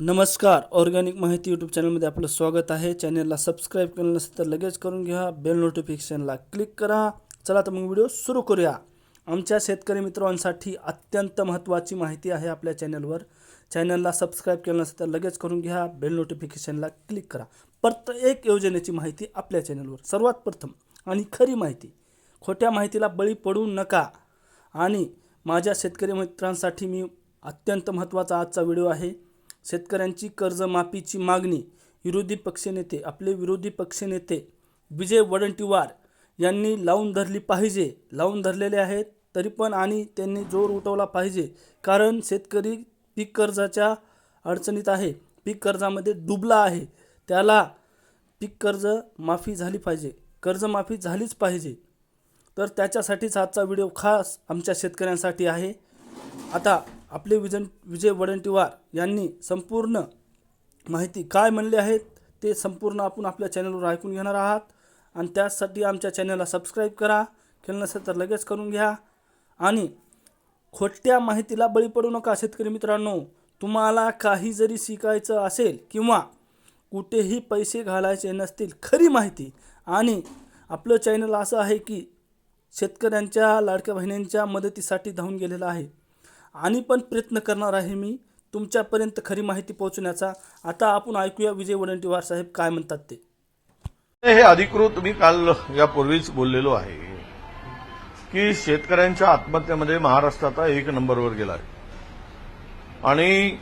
नमस्कार ऑर्गॅनिक माहिती यूट्यूब चॅनलमध्ये आपलं स्वागत आहे. चॅनलला सबस्क्राईब केलं नसेल तर लगेच करून घ्या. बेल नोटिफिकेशनला क्लिक करा. चला तर मग व्हिडिओ सुरू करूया. आमच्या शेतकरी मित्रांसाठी अत्यंत महत्त्वाची माहिती आहे आपल्या चॅनलवर. चॅनलला सबस्क्राईब केलं नसेल तर लगेच करून घ्या. बेल नोटिफिकेशनला क्लिक करा. प्रत्येक योजनेची माहिती आपल्या चॅनलवर. सर्वात प्रथम आणि खरी माहिती खोट्या माहितीला बळी पडू नका. आणि माझ्या शेतकरी मित्रांसाठी मी अत्यंत महत्त्वाचा आजचा व्हिडिओ आहे. शेतकऱ्यांची कर्जमाफीची मागणी विरोधी पक्षनेते आपले विरोधी पक्षनेते विजय वडंटीवार यांनी लावून धरली पाहिजे. लावून धरलेले आहेत तरी पण आणि त्यांनी जोर उठवला पाहिजे. कारण शेतकरी पीक कर्जाच्या अडचणीत आहे. पीक कर्जामध्ये डुबला आहे. त्याला पीक कर्ज माफी झाली पाहिजे. कर्जमाफी झालीच पाहिजे. तर त्याच्यासाठीच आजचा व्हिडिओ खास आमच्या शेतकऱ्यांसाठी आहे. आता आपले विजन विजय वडंटीवार यांनी संपूर्ण माहिती काय म्हणले आहेत ते संपूर्ण आपण आपल्या चॅनलवर ऐकून घेणार आहात. आणि त्यासाठी आमच्या चॅनलला सबस्क्राईब करा. केलं नसेल तर लगेच करून घ्या. आणि खोट्या माहितीला बळी पडू नका शेतकरी मित्रांनो. तुम्हाला काही जरी शिकायचं असेल किंवा कुठेही पैसे घालायचे नसतील खरी माहिती. आणि आपलं चॅनल असं आहे की शेतकऱ्यांच्या लाडक्या बहिणींच्या मदतीसाठी धावून गेलेलं आहे. आणि पण प्रयत्न करणार आहे मी तुमच्यापर्यंत खरी माहिती पोहोचण्याचा आता आपण ऐकूया विजय वडंटीवार साहेब काय म्हणतात ते. हे अधिकृत मी काल यापूर्वीच बोललेलो आहे की शेतकऱ्यांच्या आत्महत्येमध्ये महाराष्ट्र आता एक नंबरवर गेला आहे आणि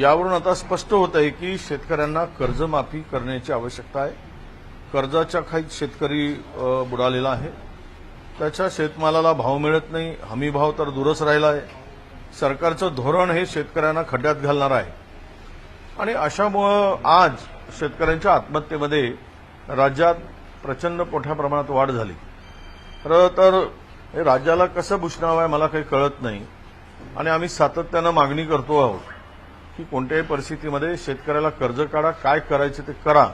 यावरून आता स्पष्ट होत आहे की शेतकऱ्यांना कर्जमाफी करण्याची आवश्यकता आहे. कर्जाच्या खाईत शेतकरी बुडालेला आहे. त्याच्या शेतमालाला भाव मिळत नाही. हमी भाव तर दूरच राहिला आहे. सरकारचं धोरण हे शेतकऱ्यांना खड्ड्यात घालणार आहे. आणि अशामुळं आज शेतकऱ्यांच्या आत्महत्येमध्ये राज्यात प्रचंड मोठ्या प्रमाणात वाढ झाली. खरं तर हे राज्याला कसं बुषणावं आहे मला काही कळत नाही. आणि आम्ही सातत्यानं मागणी करतो आहोत की कोणत्याही परिस्थितीमध्ये शेतकऱ्याला कर्ज काढा काय करायचं ते करा.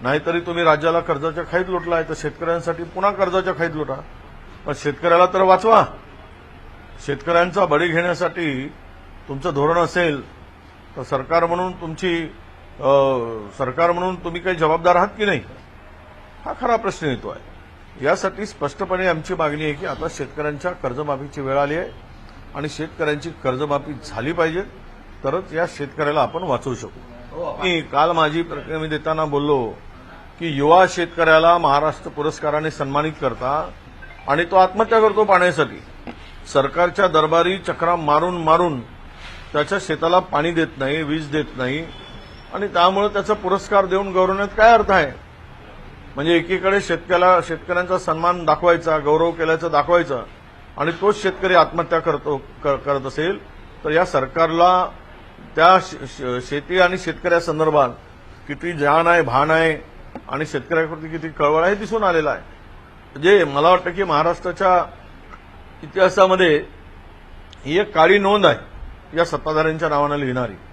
नाहीतरी तुम्ही राज्याला कर्जाच्या खाईत लुटलाय तर शेतकऱ्यांसाठी पुन्हा कर्जाच्या खाईत लुटा. पण शेतकऱ्याला तर वाचवा. शेतकऱ्यांचा बळी घेण्यासाठी तुमचं धोरण असेल तर सरकार म्हणून तुमची सरकार म्हणून तुम्ही काही जबाबदार आहात की नाही? हा खरा प्रश्न येतो आहे. यासाठी स्पष्टपणे आमची मागणी आहे की आता शेतकऱ्यांच्या कर्जमाफीची वेळ आली आहे आणि शेतकऱ्यांची कर्जमाफी झाली पाहिजे तरच या शेतकऱ्याला आपण वाचवू शकू. मी काल माझी प्रतिक्रिया देताना बोललो की युवा शेतकऱ्याला महाराष्ट्र पुरस्काराने सन्मानित करता आणि तो आत्महत्या करतो पाण्यासाठी. सरकारच्या दरबारी चक्रा मारून मारून त्याच्या शेताला पाणी देत नाही वीज देत नाही. आणि त्यामुळे त्याचा पुरस्कार देऊन गौरवण्यात काय अर्थ आहे? म्हणजे एकीकडे शेतकऱ्याला शेतकऱ्यांचा सन्मान दाखवायचा गौरव केल्याचं दाखवायचं आणि तोच शेतकरी आत्महत्या करतो क- करत असेल तर या सरकारला त्या श- शेती आणि शेतकऱ्यासंदर्भात किती जाण आहे भान आहे आणि शेतकऱ्याप्रती किती कळवळ आहे दिसून आलेलं आहे. म्हणजे मला वाटतं की महाराष्ट्राच्या इतिहासामध्ये ही एक काळी नोंद आहे. या सत्ताधाऱ्यांच्या नावानं लिहिणारी.